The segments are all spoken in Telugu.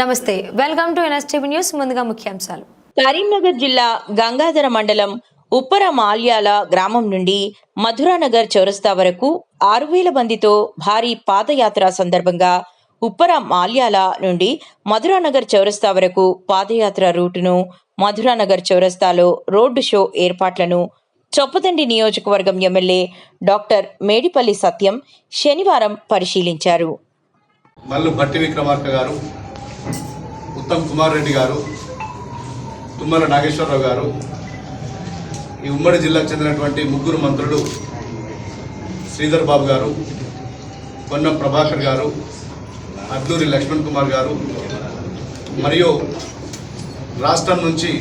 నమస్తే వెల్కమ్ టు ఎన్ఎస్టీవీ న్యూస్. ముందుగా ముఖ్యాంశాలు. కరీంనగర్ జిల్లా గంగాధర మండలం ఉప్పర మాల్యాల గ్రామం నుండి మధురానగర్ చౌరస్తా వరకు ఆరు వేల మందితో భారీ పాదయాత్ర సందర్భంగా ఉప్పర మాల్యాల నుండి మధురానగర్ చౌరస్తా వరకు పాదయాత్ర రూటును మధురానగర్ చౌరస్తాలో రోడ్డు షో ఏర్పాట్లను చొప్పదండి నియోజకవర్గం ఎమ్మెల్యే డాక్టర్ మేడిపల్లి సత్యం శనివారం పరిశీలించారు. మల్లు భట్టి విక్రమార్క గారు ఉత్తమ్ కుమార్ రెడ్డి గారు తుమ్మల నాగేశ్వరరావు గారు ఈ ఉమ్మడి జిల్లాకు చెందినటువంటి ముగ్గురు మంత్రులు శ్రీధర్ బాబు గారు కొన్న ప్రభాకర్ గారు అద్లూరి లక్ష్మణ్ కుమార్ గారు మరియు రాష్ట్రం నుంచి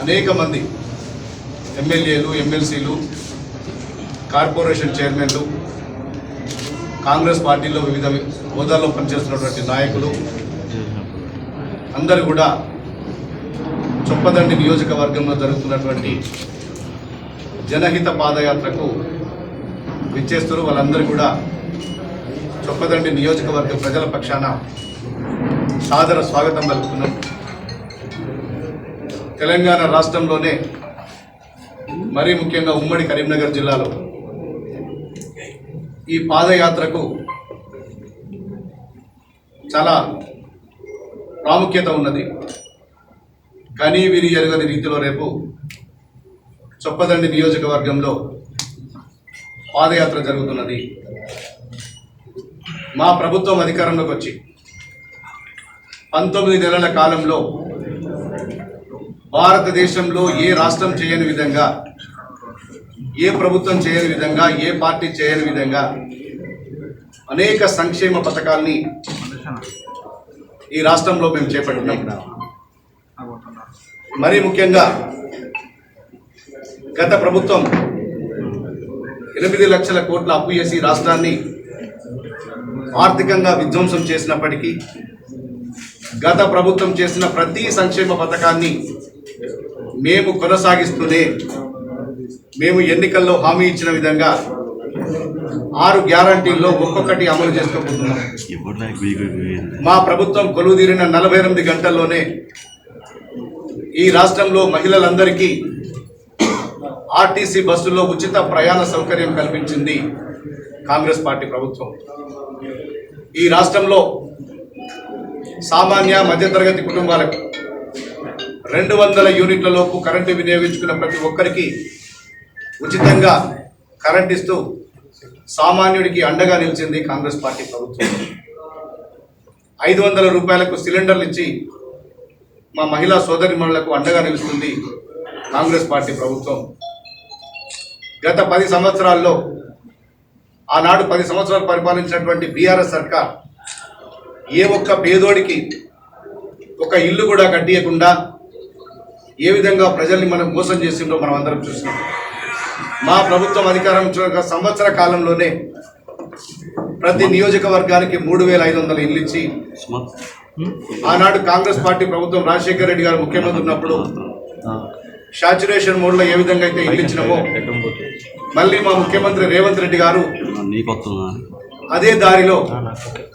అనేక మంది ఎమ్మెల్యేలు ఎమ్మెల్సీలు కార్పొరేషన్ చైర్మన్లు కాంగ్రెస్ పార్టీలో వివిధ హోదాల్లో పనిచేస్తున్నటువంటి నాయకులు అందరూ కూడా చొప్పదండి నియోజకవర్గంలో జరుగుతున్నటువంటి జనహిత పాదయాత్రకు విచ్చేస్తారు వాళ్ళందరూ కూడా చొప్పదండి నియోజకవర్గ ప్రజల పక్షాన సాదర స్వాగతం పలుకుతున్నాం. తెలంగాణ రాష్ట్రంలోనే మరీ ముఖ్యంగా ఉమ్మడి కరీంనగర్ జిల్లాలో ఈ పాదయాత్రకు చాలా ప్రాముఖ్యత ఉన్నది. గనీ విని ఎరుగని రీతిలో రేపు చొప్పదండి నియోజకవర్గంలో పాదయాత్ర జరుగుతున్నది. మా ప్రభుత్వం అధికారంలోకి వచ్చి పంతొమ్మిది నెలల కాలంలో భారతదేశంలో ఏ రాష్ట్రం చేయని విధంగా ఏ ప్రభుత్వం చేయని విధంగా ఏ పార్టీ చేయని విధంగా అనేక సంక్షేమ పథకాల్ని ఈ రాష్ట్రంలో మేము చేపట్టినాం మరీ ముఖ్యంగా గత ప్రభుత్వం ఎనిమిది లక్షల కోట్ల అప్పు చేసి రాష్ట్రాన్ని ఆర్థికంగా విధ్వంసం చేసినప్పటికీ గత ప్రభుత్వం చేసిన ప్రతి సంక్షేమ పథకాన్ని మేము కొనసాగిస్తూనే మేము ఎన్నికల్లో హామీ ఇచ్చిన విధంగా ఆరు గ్యారంటీల్లో ఒక్కొక్కటి అమలు చేసుకోబోతున్నాం. మా ప్రభుత్వం కొలువుదీరిన నలభై ఎనిమిది గంటల్లోనే ఈ రాష్ట్రంలో మహిళలందరికీ ఆర్టీసీ బస్సుల్లో ఉచిత ప్రయాణ సౌకర్యం కల్పించింది కాంగ్రెస్ పార్టీ ప్రభుత్వం. ఈ రాష్ట్రంలో సామాన్య మధ్యతరగతి కుటుంబాలకు రెండు వందల యూనిట్లలోపు కరెంటు వినియోగించుకున్న ప్రతి ఒక్కరికి ఉచితంగా కరెంట్ ఇస్తూ సామాన్యుడికి అండగా నిలిచింది కాంగ్రెస్ పార్టీ ప్రభుత్వం. ఐదు వందల రూపాయలకు సిలిండర్లు ఇచ్చి మా మహిళా సోదరిమణులకు అండగా నిలుస్తుంది కాంగ్రెస్ పార్టీ ప్రభుత్వం. గత పది సంవత్సరాల్లో ఆనాడు పది సంవత్సరాలు పరిపాలించినటువంటి బీఆర్ఎస్ సర్కార్ ఏ ఒక్క పేదోడికి ఒక ఇల్లు కూడా కట్టియకుండా ఏ విధంగా ప్రజల్ని మనం మోసం చేసిందో మనం అందరం చూసినాం. మా ప్రభుత్వం అధికారం సంవత్సర కాలంలోనే ప్రతి నియోజకవర్గానికి మూడు వేల ఐదు వందల ఇల్లు ఇచ్చి ఆనాడు కాంగ్రెస్ పార్టీ ప్రభుత్వం రాజశేఖర రెడ్డి గారు ముఖ్యమంత్రి ఉన్నప్పుడు సాచురేషన్ మోడ్లో ఏ విధంగా అయితే ఇల్లు ఇచ్చినామో మళ్ళీ మా ముఖ్యమంత్రి రేవంత్ రెడ్డి గారు అదే దారిలో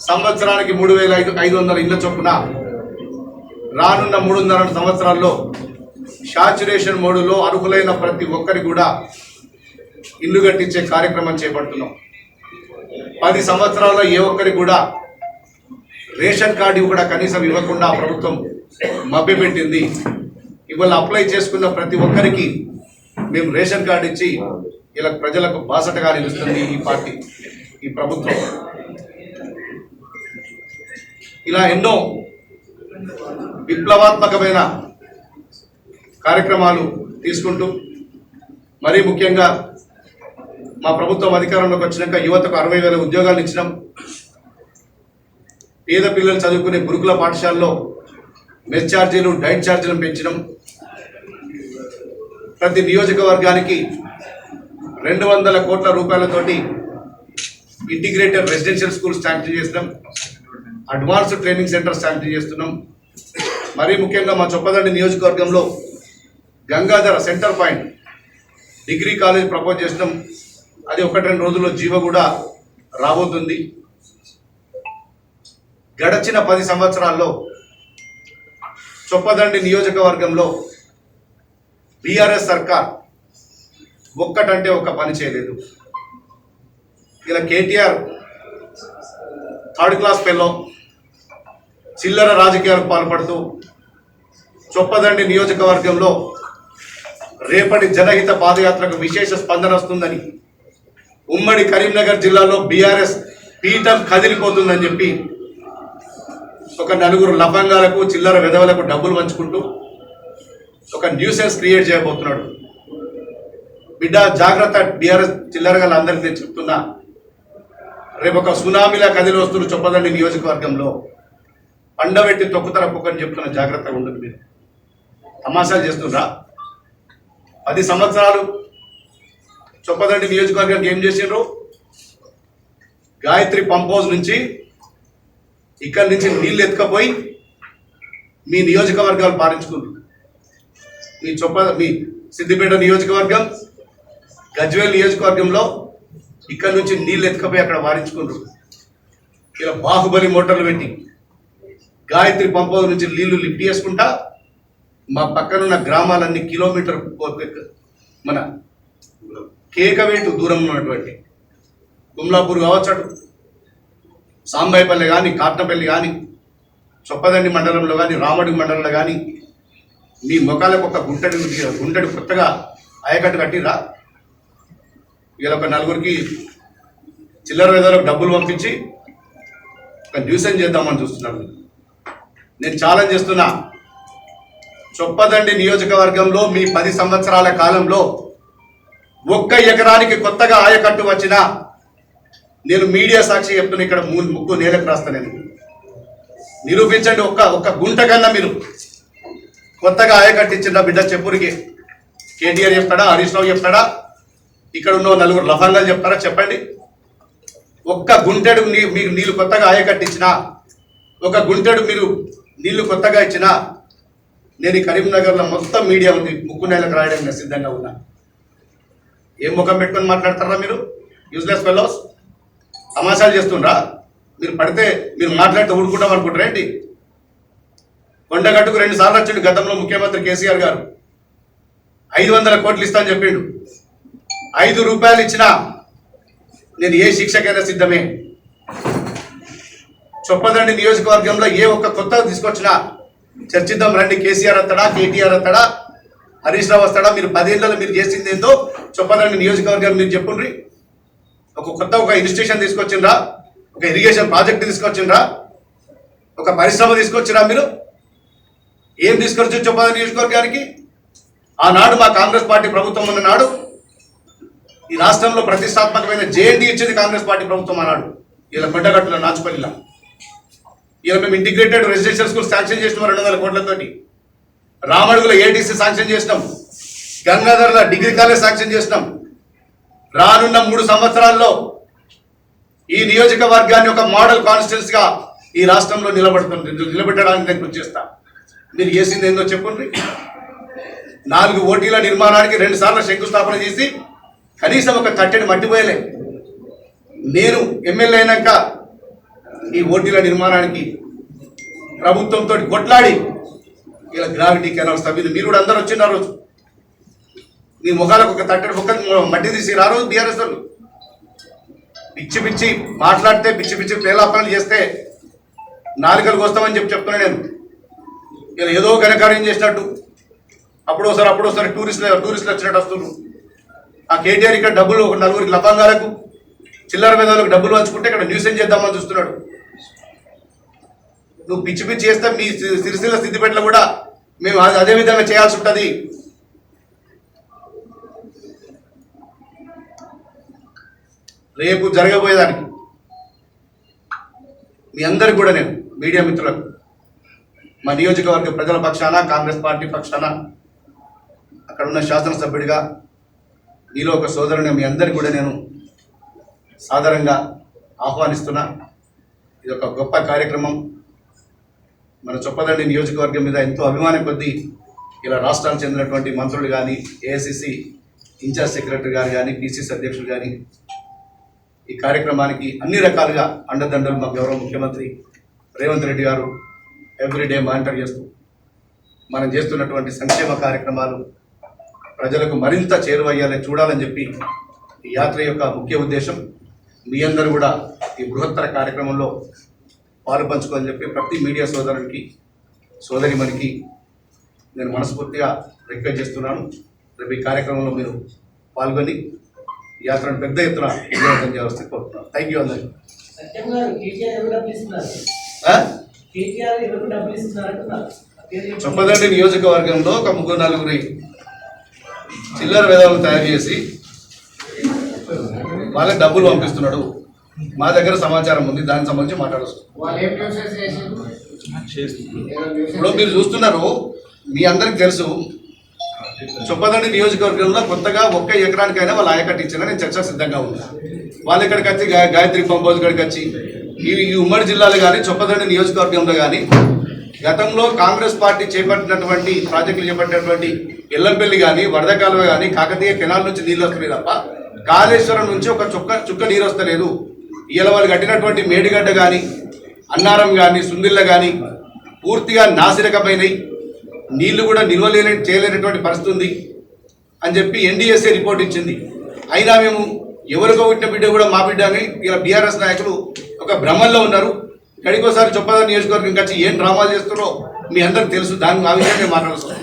సంవత్సరానికి మూడు వేల ఐదు ఐదు వందల ఇళ్ళ చొప్పున రానున్న మూడున్నర సంవత్సరాల్లో సాచురేషన్ మోడ్లో అర్హులైన ప్రతి ఒక్కరి కూడా ఇల్లు కట్టించే కార్యక్రమం చేపడుతున్నాం. పది సంవత్సరాల్లో ఏ ఒక్కరికి కూడా రేషన్ కార్డు కూడా కనీసం ఇవ్వకుండా ప్రభుత్వం మభ్యపెట్టింది. ఇవాళ అప్లై చేసుకున్న ప్రతి ఒక్కరికి మేము రేషన్ కార్డు ఇచ్చి ఇలా ప్రజలకు బాసటగా నిలుస్తుంది ఈ పార్టీ ఈ ప్రభుత్వం. ఇలా ఎన్నో విప్లవాత్మకమైన కార్యక్రమాలు తీసుకుంటూ మరీ ముఖ్యంగా మా ప్రభుత్వం అధికారంలోకి వచ్చినాక యువతకు అరవై వేల ఉద్యోగాలు ఇచ్చినాం. పేద పిల్లలు చదువుకునే గురుకుల పాఠశాలలో మెస్ ఛార్జీలు డైట్ ఛార్జీలను పెంచడం ప్రతి నియోజకవర్గానికి రెండు వందల కోట్ల రూపాయలతోటి ఇంటిగ్రేటెడ్ రెసిడెన్షియల్ స్కూల్ శాంక్షన్ చేస్తున్నాం అడ్వాన్స్డ్ ట్రైనింగ్ సెంటర్ శాంక్షన్ చేస్తున్నాం. మరీ ముఖ్యంగా మా చొప్పదండి నియోజకవర్గంలో Gangadhara centre point degree college propose చేసినాం. అది ఒకటి రెండు రోజుల్లో జీవ కూడా రాబోతుంది. గడచిన పది సంవత్సరాల్లో చొప్పదండి నియోజకవర్గంలో బీఆర్ఎస్ సర్కార్ ఒక్కటంటే ఒక్క పని చేయలేదు. ఇలా కేటీఆర్ థర్డ్ క్లాస్ పిల్లో చిల్లర రాజకీయాలకు పాల్పడుతూ చొప్పదండి నియోజకవర్గంలో రేపటి జనహిత పాదయాత్రకు విశేష స్పందన వస్తుందని ఉమ్మడి కరీంనగర్ జిల్లాలో బీఆర్ఎస్ పీఠం కదిలిపోతుందని చెప్పి ఒక నలుగురు లఫంగాలకు చిల్లర విధవలకు డబ్బులు పంచుకుంటూ ఒక న్యూసెన్స్ క్రియేట్ చేయబోతున్నాడు. బిడ్డ జాగ్రత్త బీఆర్ఎస్ చిల్లరగా అందరికీ నేను చెప్తున్నా. రేపు ఒక సునామీలా కదిలి వస్తున్న చొప్పదండి నియోజకవర్గంలో పండబెట్టి తొక్కుతర పొక్కని చెప్తున్న జాగ్రత్తగా ఉండదు మీరు. తమాషాలు చేస్తుండ్రా. పది సంవత్సరాలు చొప్పదండి నియోజకవర్గానికి ఏం చేసిండ్రు? గాయత్రి పంప్ హౌస్ నుంచి ఇక్కడి నుంచి నీళ్ళు ఎత్తుకపోయి మీ నియోజకవర్గాలు పాలించుకుంటారు మీ చొప్ప మీ సిద్దిపేట నియోజకవర్గం గజ్వేల్ నియోజకవర్గంలో ఇక్కడ నుంచి నీళ్ళు ఎత్తుకపోయి అక్కడ వారించుకుంటారు ఇలా బాహుబలి మోటార్లు పెట్టి గాయత్రి పంప్ హౌస్ నుంచి నీళ్ళు లిఫ్ట్ చేసుకుంటా మా పక్కనున్న గ్రామాలన్నీ కిలోమీటర్ మన కేకవేటు దూరం ఉన్నటువంటి గుమ్లాపూర్ కావచ్చు అటు. సాంబాయిపల్లి కానీ కాట్నపల్లి కానీ చొప్పదండి మండలంలో కానీ రామడి మండలంలో కానీ మీ ముఖాలకు ఒక గుంటడి గుంటడి కొత్తగా ఆయకట్టు కట్టిరా ఇలా ఒక నలుగురికి చిల్లర వేదలకు డబ్బులు పంపించి ఒక న్యూసెన్స్ చేద్దామని చూస్తున్నాడు. నేను ఛాలెంజ్ చేస్తున్నా. చొప్పదండి నియోజకవర్గంలో మీ పది సంవత్సరాల కాలంలో ఒక్క ఎకరానికి కొత్తగా ఆయకట్టు వచ్చినా నేను మీడియా సాక్షి చెప్తున్నా ఇక్కడ మూ- ముక్కు నేలకు రాస్తాను నేను. నిరూపించండి ఒక్క ఒక్క గుంట కన్నా మీరు. కొత్తగా ఆయకట్టించిన బిడ్డ చెప్పురికి. కేటీఆర్ చెప్తాడా హరీష్ రావు చెప్తాడా? ఇక్కడ ఉన్న నలుగురు లఫంగాలు చెప్తారా? చెప్పండి. ఒక్క గుంటెడు నీ మీకు నీళ్ళు కొత్తగా ఆయకట్టించినా ఒక గుంటెడు మీరు నీళ్ళు కొత్తగా ఇచ్చినా నేను కరీంనగర్లో మొత్తం మీడియా ఉంది ముక్కు నెలకు రాయడానికి నేను సిద్ధంగా ఉన్నా. ఏం ముఖం పెట్టుకొని మాట్లాడతారా మీరు? యూజ్లెస్ ఫెలోస్ తమాషాలు చేస్తుండ్రా? మీరు పడితే మీరు మాట్లాడితే ఊడుకుంటాం అనుకుంటారా ఏంటి? కొండగట్టుకు రెండు సార్లు వచ్చిండు గతంలో ముఖ్యమంత్రి కేసీఆర్ గారు. ఐదు వందల కోట్లు ఇస్తా అని చెప్పిండు. ఐదు రూపాయలు ఇచ్చినా నేను ఏ శిక్షకైనా సిద్ధమే. చొప్పదండి నియోజకవర్గంలో ఏ ఒక్క కొత్త తీసుకొచ్చినా చర్చిద్దాం రండి కేసీఆర్ అత్తడా కేటీఆర్ అత్తడా హరీష్ రావు వస్తాడా? మీరు పదేళ్ళలో మీరు చేసింది ఏందో చొప్పదండి నియోజకవర్గాన్ని మీరు చెప్పుండ్రి. ఒక కొత్త ఒక ఇన్స్టిట్యూషన్ తీసుకొచ్చిండ్రా ఒక ఇరిగేషన్ ప్రాజెక్ట్ తీసుకొచ్చిండ్రా ఒక పరిశ్రమ తీసుకొచ్చిరా మీరు? ఏం తీసుకొచ్చు చొప్పదండి నియోజకవర్గానికి? ఆనాడు మా కాంగ్రెస్ పార్టీ ప్రభుత్వం ఉన్న నాడు ఈ రాష్ట్రంలో ప్రతిష్టాత్మకమైన జేఎన్టీ ఇచ్చేది కాంగ్రెస్ పార్టీ ప్రభుత్వం అన్నాడు ఇలా బిడ్డగట్టులో నాచుపల్లిలా. ఇలా మేము ఇంటిగ్రేటెడ్ రెసిడెన్షియల్ స్కూల్ శాంక్షన్ చేసిన రెండు వందల కోట్లతోటి. రామడుగులో ఏటీసీ శాంక్షన్ చేసినాం. గంగాధర్ల డిగ్రీ కాలేజ్ శాంక్షన్ చేసినాం. రానున్న మూడు సంవత్సరాల్లో ఈ నియోజకవర్గాన్ని ఒక మోడల్ కాన్స్టిట్యూన్స్గా ఈ రాష్ట్రంలో నిలబడుతుంది నిలబెట్టడానికి నేను కృషి చేస్తా. మీరు చేసింది ఏందో చెప్పండి. నాలుగు ఓటీల నిర్మాణానికి రెండు సార్లు శంకుస్థాపన చేసి కనీసం ఒక కట్టెని మట్టిపోయలే నేను ఎమ్మెల్యే అయినాక ఈ ఓటీల నిర్మాణానికి ప్రభుత్వంతో కొట్లాడి ఇలా గ్రావిటీ కెనాల్స్ తవ్వింది మీరు కూడా అందరు వచ్చిన రోజు. మీ ముఖాలకు ఒక తట్టడి ముఖం మట్టి తీసి ఆ రోజు బీఆర్ఎస్ వాళ్ళు. పిచ్చి పిచ్చి మాట్లాడితే పిచ్చి పిచ్చి పేలాపనలు చేస్తే నాలుకలు వస్తామని చెప్పి చెప్తున్నా నేను. ఇలా ఏదో ఘనకార్యం చేసినట్టు. అప్పుడు ఒకసారి అప్పుడు ఒకసారి టూరిస్టులు టూరిస్టులు వచ్చినట్టు వస్తున్నారు. ఆ కేటీఆర్ ఇక్కడ డబ్బులు ఒక నలుగురికి లభంగాలకు చిల్లర మీద డబ్బులు పంచుకుంటే ఇక్కడ న్యూస్ ఏం చేద్దామని చూస్తున్నాడు. నువ్వు పిచ్చి పిచ్చి చేస్తే మీ సిరిసిల్ల స్థితిపెట్టలో కూడా మేము అదే- అదే విధంగా చేయాల్సి ఉంటుంది. రేపు జరగబోయేదానికి మీ అందరికి కూడా నేను మీడియా మిత్రులకు మా నియోజకవర్గ ప్రజల పక్షాన కాంగ్రెస్ పార్టీ పక్షాన అక్కడ ఉన్న శాసనసభ్యుడిగా మీలో ఒక సోదరుని మీ అందరికి కూడా నేను సాధారణంగా ఆహ్వానిస్తున్నా. ఇది ఒక గొప్ప కార్యక్రమం. మన చొప్పదండి నియోజకవర్గం మీద ఎంతో అభిమానం కొద్దీ ఇలా రాష్ట్రానికి చెందినటువంటి మంత్రులు కానీ ఏఐసిసి ఇన్ఛార్జ్ సెక్రటరీ గారు కానీ పిసిసి అధ్యక్షులు కానీ ఈ కార్యక్రమానికి అన్ని రకాలుగా అండదండలు మా గౌరవ ముఖ్యమంత్రి రేవంత్ రెడ్డి గారు ఎవ్రీడే మానిటర్ చేస్తూ మనం చేస్తున్నటువంటి సంక్షేమ కార్యక్రమాలు ప్రజలకు మరింత చేరువయ్యాలని చూడాలని చెప్పి ఈ యాత్ర యొక్క ముఖ్య ఉద్దేశం. మీ అందరూ కూడా ఈ బృహత్తర కార్యక్రమంలో పాలు పంచుకోవాలని చెప్పి ప్రతి మీడియా సోదరునికి సోదరిమణికి నేను మనస్ఫూర్తిగా రిక్వెస్ట్ చేస్తున్నాను. రేపు ఈ కార్యక్రమంలో మీరు పాల్గొని యాత్రను పెద్ద ఎత్తున విజయవంతం చేయాల్సి కోరుతున్నాను. థ్యాంక్ యూ అందరికీ. చొప్పదండి నియోజకవర్గంలో ఒక ముగ్గురు నలుగురి చిల్లర వేదాలను తయారు చేసి వాళ్ళకి డబ్బులు పంపిస్తున్నాడు. మా దగ్గర సమాచారం ఉంది దానికి సంబంధించి న్యూసెస్ ఇప్పుడు మీరు చూస్తున్నారు మీ అందరికి తెలుసు చొప్పదండి నియోజకవర్గంలో కొత్తగా ఒక్క ఎకరానికైనా వాళ్ళు ఆయకట్టు ఇచ్చారని నేను చర్చ సిద్ధంగా ఉన్నా. వాళ్ళు ఇక్కడికి వచ్చి గాయత్రి పంపోజ్ ఇక్కడికి వచ్చి ఈ ఈ ఉమ్మడి జిల్లాలో కానీ చొప్పదండి నియోజకవర్గంలో కానీ గతంలో కాంగ్రెస్ పార్టీ చేపట్టినటువంటి ప్రాజెక్టులు చేపట్టినటువంటి ఎల్లంపల్లి కానీ వరద కాలువ కానీ కాకతీయ కెనాల్ నుంచి నీళ్ళు వస్తున్నాయి తప్ప కాళేశ్వరం నుంచి ఒక చుక్క చుక్క నీరు వస్తలేదు. ఇవాళ వాళ్ళు కట్టినటువంటి మేడిగడ్డ కానీ అన్నారం కానీ సుందిళ్ళ కానీ పూర్తిగా నాసిరకమైనవి నీళ్ళు కూడా నిల్వలేని చేయలేనటువంటి పరిస్థితి ఉంది అని చెప్పి ఎన్డీఎస్ఏ రిపోర్ట్ ఇచ్చింది. అయినా మేము ఎవరికో పుట్టిన బిడ్డ కూడా మా బిడ్డ అని ఇలా బీఆర్ఎస్ నాయకులు ఒక భ్రమంలో ఉన్నారు. గడికోసారి చొప్పదా నియోజకవర్గం వచ్చి ఏం డ్రామాలు చేస్తున్నారో మీ అందరికి తెలుసు. దాని ఆ విషయం నేను మాట్లాడుతున్నాను